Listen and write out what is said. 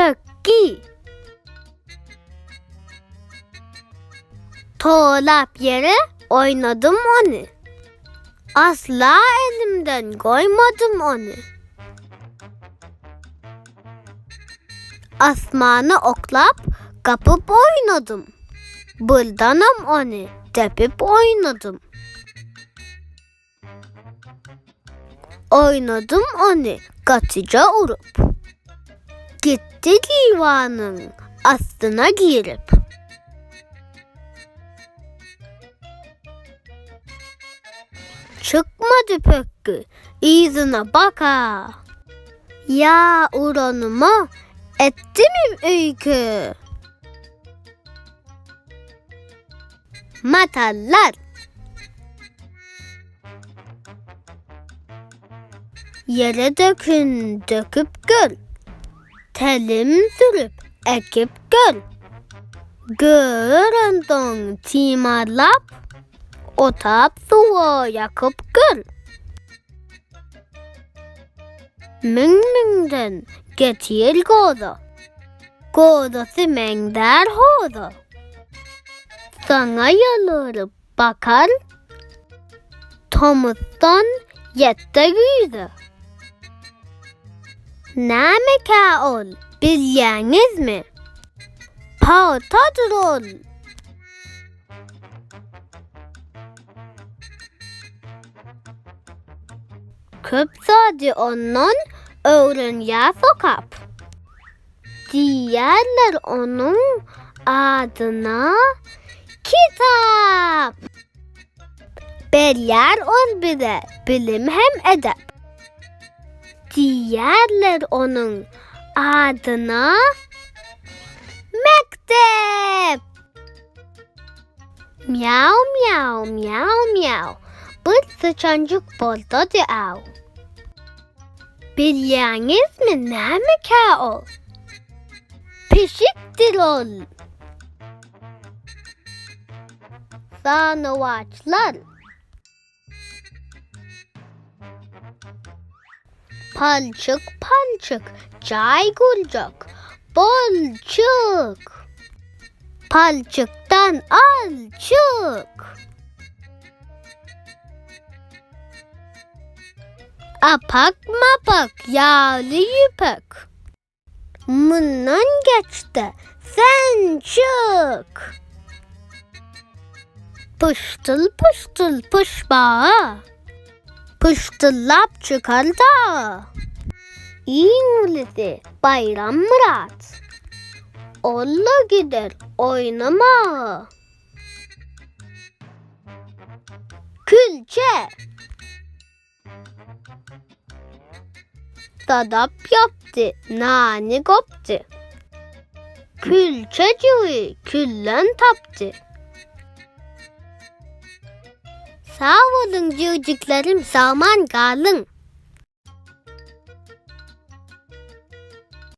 Takki. Tuğlap yere oynadım onu. Asla elimden koymadım onu. Asmanı oklap kapıp oynadım. Buldanım onu tepip oynadım. Oynadım onu katıca urup. Gitti divanın aslına girip. Çıkmadı pökkü izine baka. Ya uranıma etti mi öykü? Matallar Yere dökün döküp göl Telim sürüp ekip göl. Göründün timarlap Otap suya yakıp göl. Ming mingden getir goza Gozası mengder hoza Sana yalırıp bakar Thomas'tan yette güze Ne ol bilyeniz mi? Patadır ol. Köp sadi onun öğren ya sokap. Diğerler onun adına kitap. Belyer ol bize bilim hem edep. Diğerler onun adına mektep. Miau miau miau miau. Bir sıçancık bolda diav. Bilyeniz mi ne o? Pişiktir ol. Sanıvaçlar. Palçık palçık çay gulcuk bolçuk. Palçıktan al çık Apak mapak yağlı yüpek Bundan geçti sen çık. Pıştıl pıştıl pışbağa Pıştıllap çıkar da. İngiliz'i Bayram Murat. Olla gider oynama. Külçe. Dadap yaptı, nane koptu. Külçecuğu küllen taptı. Sağ olun civciklerim zaman kalın.